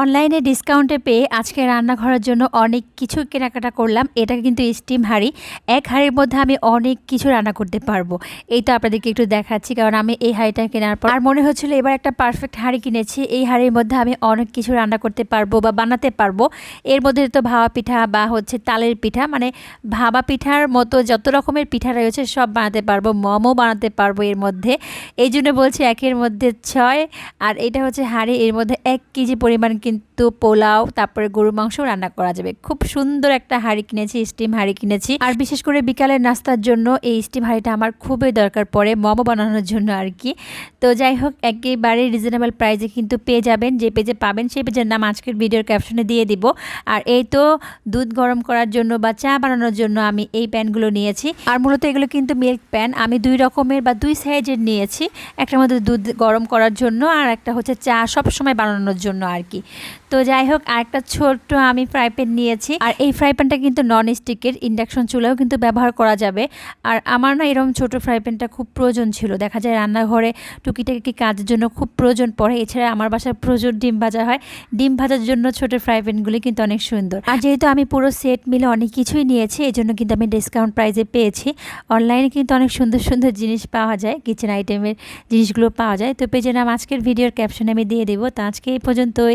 অনলাইনে ডিসকাউন্টে পেয়ে আজকে রান্নাঘরের জন্য অনেক কিছু কেনাকাটা করলাম। এটা কিন্তু স্টিম হাঁড়ি। এক হাঁড়ির মধ্যে আমি অনেক কিছু রান্না করতে পারব। এই তো আপনাদেরকে একটু দেখাচ্ছি, কারণ আমি এই হাঁড়িটা কেনার পর আর মনে হচ্ছিল এবার একটা পারফেক্ট হাঁড়ি কিনেছি। এই হাঁড়ির মধ্যে আমি অনেক কিছু রান্না করতে পারব বা বানাতে পারব। এর মধ্যে তো ভাবা পিঠা বা হচ্ছে তালের পিঠা মানে ভাবা পিঠার মতো যত রকমের পিঠা রয়েছে সব বানাতে পারব, মোমো বানাতে পারব এর মধ্যে। এই জন্য বলছি একের মধ্যে ছয়, আর এটা হচ্ছে হাঁড়ি। এর মধ্যে এক কেজি পরিমাণ কিন্তু পোলাও, তারপরে গরু মাংস রান্না করা যাবে। খুব সুন্দর একটা হাঁড়ি কিনেছি স্টিম হাঁড়ি কিনেছি। আর বিশেষ করে বিকালের নাস্তার জন্য এই স্টিম হাঁড়িটা আমার খুবই দরকার পড়ে, মোমো বানানোর জন্য আর কি। তো যাই হোক, একেবারে রিজনেবল প্রাইসে কিন্তু পেয়ে যাবেন, যে পেজে পাবেন সেই পেজের নাম আজকের ভিডিওর ক্যাপশনে দিয়ে দিব। আর এই তো দুধ গরম করার জন্য বা চা বানানোর জন্য আমি এই প্যানগুলো নিয়েছি। আর মূলত এগুলো কিন্তু মিল্ক প্যান আমি দুই রকমের বা দুই সাইজের নিয়েছি। একটার মধ্যে দুধ গরম করার জন্য আর একটা হচ্ছে চা সব সময় বানানোর জন্য আর কি। তো যাই হোক, আরেকটা ছোট্ট আমি ফ্রাই প্যান নিয়েছি। আর এই ফ্রাই প্যানটা কিন্তু নন স্টিকের ইন্ডাকশন চুলাও কিন্তু ব্যবহার করা যাবে। আর আমার না এরকম ছোট ফ্রাই প্যানটা খুব প্রয়োজন ছিল। দেখা যায় রান্নাঘরে টুকিটাকি কাজের জন্য খুব প্রয়োজন পড়ে। এছাড়া আমার বাসায় প্রচুর ডিম ভাজা হয়। ডিম ভাজার জন্য ছোট ফ্রাই প্যানগুলি কিন্তু অনেক সুন্দর। আর যেহেতু আমি পুরো সেট মিলে অনেক কিছুই নিয়েছি এই জন্য কিন্তু আমি ডিসকাউন্ট প্রাইসে পেয়েছি। অনলাইনে কিন্তু অনেক সুন্দর সুন্দর জিনিস পাওয়া যায় কিচেন আইটেমের জিনিসগুলো পাওয়া যায়। তো পেজের নাম আজকের ভিডিওর ক্যাপশনে আমি দিয়ে দেবো। তো আজকে এই পর্যন্তই।